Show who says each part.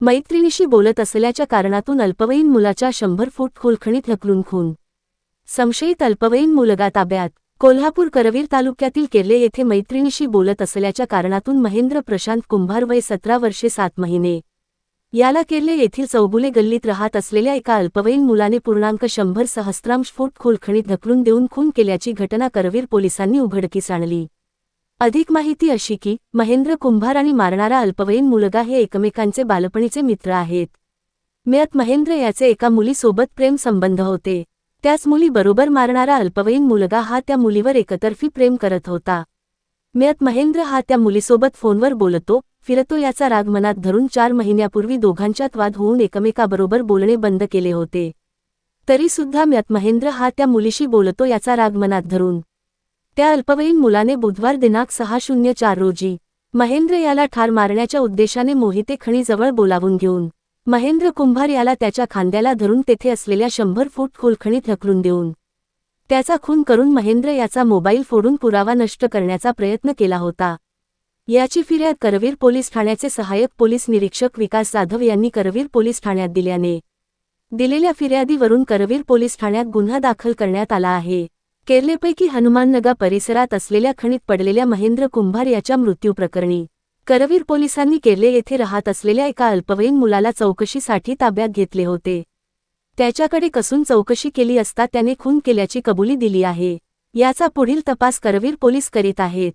Speaker 1: मैत्रिणीशी बोलत असल्याच्या कारणातून अल्पवयीन मुलाच्या शंभर फूट खोलखणीत ढकलून खून. संशयित अल्पवयीन मुलगा ताब्यात. कोल्हापूर करवीर तालुक्यातील केर्ले येथे मैत्रिणीशी बोलत असल्याच्या कारणातून महेंद्र प्रशांत कुंभार वय सतरा वर्षे सात महिने. याला केर्ले येथील चौगुले गल्लीत राहत असलेल्या एका अल्पवयीन मुलाने पूर्णांक शंभर सहस्त्रांश फूट खोलखणीत ढकलून देऊन खून केल्याची घटना करवीर पोलिसांनी उघडकीस आणली. अधिक माहिती अशी की महेंद्र कुंभार आणि मारणारा अल्पवयीन मुलगा हे एकमेकांचे बालपणीचे मित्र आहेत. म्यात महेंद्र याचे एका मुलीसोबत प्रेम संबंध होते. त्याच मुलीबरोबर मारणारा अल्पवयीन मुलगा हा त्या मुलीवर एकतर्फी प्रेम करत होता. म्यात महेंद्र हा त्या मुलीसोबत फोनवर बोलतो फिरतो याचा राग मनात धरून चार महिन्यापूर्वी दोघांच्यात वाद होऊन एकमेकाबरोबर बोलणे बंद केले होते. तरीसुद्धा म्यात महेंद्र हा त्या मुलीशी बोलतो याचा राग मनात धरून. त्या अल्पवयीन मुलाने बुधवार दिनांक सहा शून्य चार रोजी महेंद्र याला ठार मारण्याच्या उद्देशाने मोहिते खणीजवळ बोलावून घेऊन महेंद्र कुंभार याला त्याच्या खांद्याला धरून तेथे असलेल्या शंभर फूट खोलखणीत ढकलून देऊन त्याचा खून करून महेंद्र याचा मोबाईल फोडून पुरावा नष्ट करण्याचा प्रयत्न केला होता. याची फिर्याद करवीर पोलीस ठाण्याचे सहाय्यक पोलीस निरीक्षक विकास जाधव यांनी करवीर पोलीस ठाण्यात दिल्याने दिलेल्या फिर्यादीवरून करवीर पोलीस ठाण्यात गुन्हा दाखल करण्यात आला आहे. केरलेपैकी हनुमाननगा परिसरात असलेल्या खणीत पडलेल्या महेंद्र कुंभार याच्या मृत्यूप्रकरणी करवीर पोलिसांनी केरले येथे राहत असलेल्या एका अल्पवयीन मुलाला चौकशीसाठी ताब्यात घेतले होते. त्याच्याकडे कसून चौकशी केली असता त्याने खून केल्याची कबुली दिली आहे. याचा पुढील तपास करवीर पोलीस करीत आहेत.